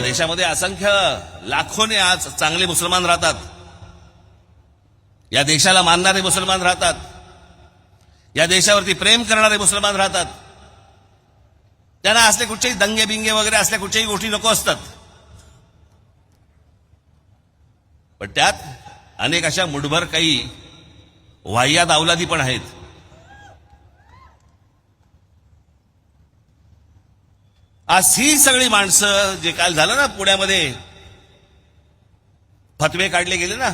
या देशामध्ये असंख्य लाखोने आज चांगले मुसलमान राहतात. या देशाला मानणारे मुसलमान राहतात. या देशावरती प्रेम करणारे मुसलमान राहतात. त्यांना असले कुठचेही दंगे बिंगे वगैरे असल्या कुठच्याही गोष्टी नको असतात. पण त्यात अनेक अशा मुठभर काही वाह्यात अवलादी पण आहेत. आज ही सगळी माणसं जे काल झालं ना पुण्यामध्ये फतवे काढले गेले ना.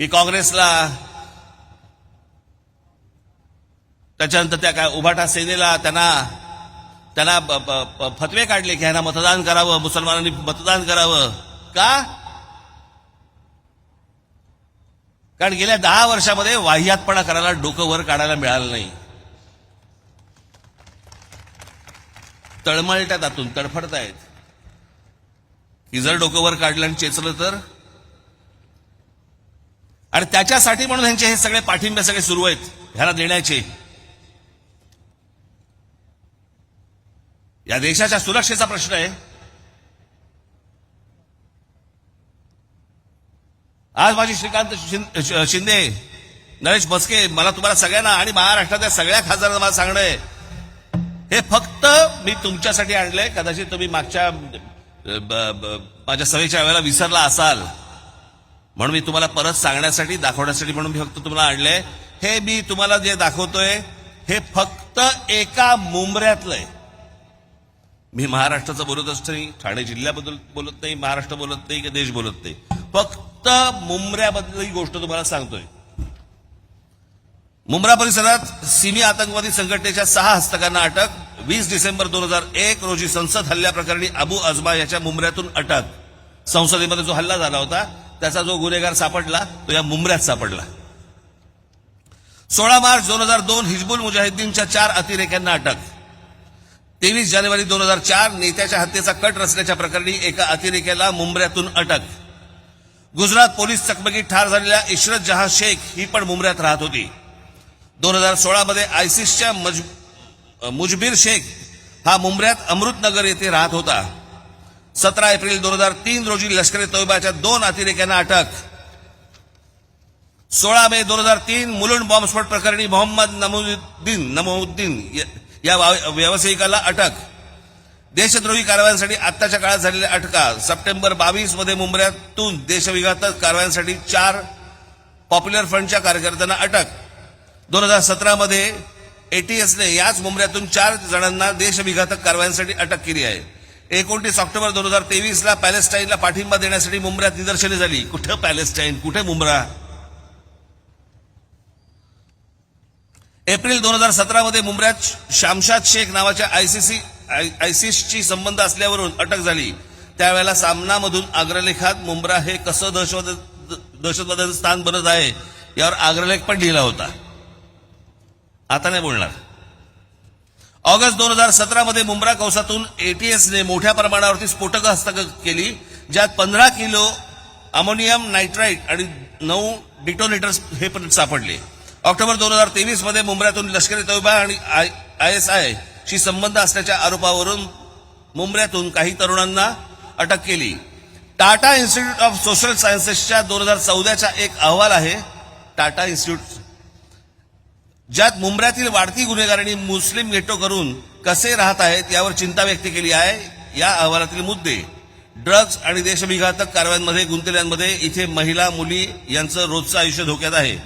की काँग्रेसला त्याच्यानंतर त्या काय उभाटा सेनेला त्यांना त्यांना फतवे काढले की ह्यांना मतदान करावं मुसलमानांनी मतदान करावं. का? कारण गेल्या दहा वर्षामध्ये वाह्यातपणा करायला डोकं वर काढायला मिळालं नाही. तळमळतात आतून तडफडतायत. की जर डोकं वर काढलं आणि चेचलं तर? आणि त्याच्यासाठी म्हणून ह्यांचे हे सगळे पाठिंबे सगळे सुरू आहेत ह्याला देण्याचे. या देशाच्या सुरक्षेचा प्रश्न आहे. आज माझी श्रीकांत शिंदे नरेश बसके मला तुम्हाला सगळ्यांना आणि महाराष्ट्रातल्या सगळ्या खासदारांना मला सांगणं आहे. हे फक्त मी तुमच्यासाठी आणलंय. कदाचित तुम्ही मागच्या ब- ब- माझ्या सभेच्या वेळेला विसरला असाल. म्हणून मी तुम्हाला परत सांगण्यासाठी दाखवण्यासाठी म्हणून मी फक्त तुम्हाला आणलंय. हे मी तुम्हाला जे दाखवतोय हे फक्त एका मुंबऱ्यातलंय. मी महाराष्ट्राचं बोलतच नाही ठाणे जिल्ह्याबद्दल बोलत नाही महाराष्ट्र बोलत नाही की देश बोलत नाही. फक्त मुंबऱ्याबद्दल ही गोष्ट तुम्हाला सांगतोय. मुंब्रा परिसरात सिमी आतंकवादी संघटनेच्या सहा हस्तकांना अटक. वीस डिसेंबर दोन हजार एक रोजी संसद हल्ल्याप्रकरणी अबू अजमा याच्या मुंबऱ्यातून अटक. संसदेमध्ये जो हल्ला झाला होता त्याचा जो गुन्हेगार सापडला तो या मुंबऱ्यात सापडला. सोळा मार्च दोन हजार दोन हिजबुल मुजाहिद्दीनच्या चार अतिरेक्यांना अटक. तेवीस जानेवारी दोन हजार चार नेत्याच्या हत्येचा कट रचल्याच्या प्रकरणी एका अतिरेक्याला मुंबऱ्यातून अटक. गुजरात पोलीस चकमकीत ठार झालेल्या इशरत जहा शेख ही पण मुंबऱ्यात राहत होती. दोन हजार सोळामध्ये आयसिसच्या मज मुजबीर शेख हा मुंबऱ्यात अमृतनगर येथे राहत होता. सतरा एप्रिल दोन हजार तीन रोजी लष्कर ए तोयबाच्या दोन अतिरेक्यांना अटक. सोळा मे दोन हजार तीन मुलुंड बॉम्बस्फोट प्रकरणी मोहम्मद नमुद्दीन नमुद्दीन या- या व्यावसायिकाला अटक. देशद्रोही कारवायांसाठी आत्ताच्या काळात झालेल्या अटका. सप्टेंबर बावीसमध्ये मुंबऱ्यातून देशविघातक कारवायांसाठी चार पॉप्युलर फ्रंटच्या कार्यकर्त्यांना अटक. दोन हजार सतरामध्ये एटीएसने याच मुंबऱ्यातून चार जणांना देशविघातक कारवायांसाठी अटक केली आहे. एकोणतीस ऑक्टोबर दोन हजार तेवीसला पॅलेस्टाईनला पाठिंबा देण्यासाठी मुंबऱ्यात निदर्शने झाली. कुठं पॅलेस्टाईन? कुठे मुंब्रा? एप्रिल दोन हजार सतरामध्ये मुंबऱ्यात शामशाद शेख नावाच्या आयसीसी आयसिसची संबंध असल्यावरून अटक झाली. त्यावेळेला सामनामधून आग्रलेखात मुंब्रा हे कसं दहशतवाद दहशतवादाचं स्थान बनत आहे यावर आग्रलेख पण लिहिला होता. आता नाही बोलणार. ऑगस्ट दोन हजार सतरामध्ये मुंब्रा कौसातून एटीएसने मोठ्या प्रमाणावरती स्फोटकं हस्तगत केली ज्यात पंधरा किलो अमोनियम नायट्राईट आणि नऊ डिटोनेटर्स हे पण सापडले. ऑक्टोबर दोन हजार तेवीसमध्ये लष्करी लष्कर तोयबा आणि आय एस आय शी संबंध असल्याच्या आरोपावरून मुंबऱ्यातून काही तरुणांना अटक केली. टाटा इन्स्टिट्यूट ऑफ सोशल सायन्सेसच्या दोन हजार चौदाचा एक अहवाल आहे टाटा इन्स्टिट्यूट ज्यात मुंबऱ्यातील वाढती गुन्हेगारांनी मुस्लिम गेटो करून कसे राहत आहेत यावर चिंता व्यक्त केली आहे. या अहवालातील मुद्दे ड्रग्ज आणि देशविघातक कारवायांमध्ये गुंतलेल्यांमध्ये इथे महिला मुली यांचं रोजचं आयुष्य धोक्यात आहे.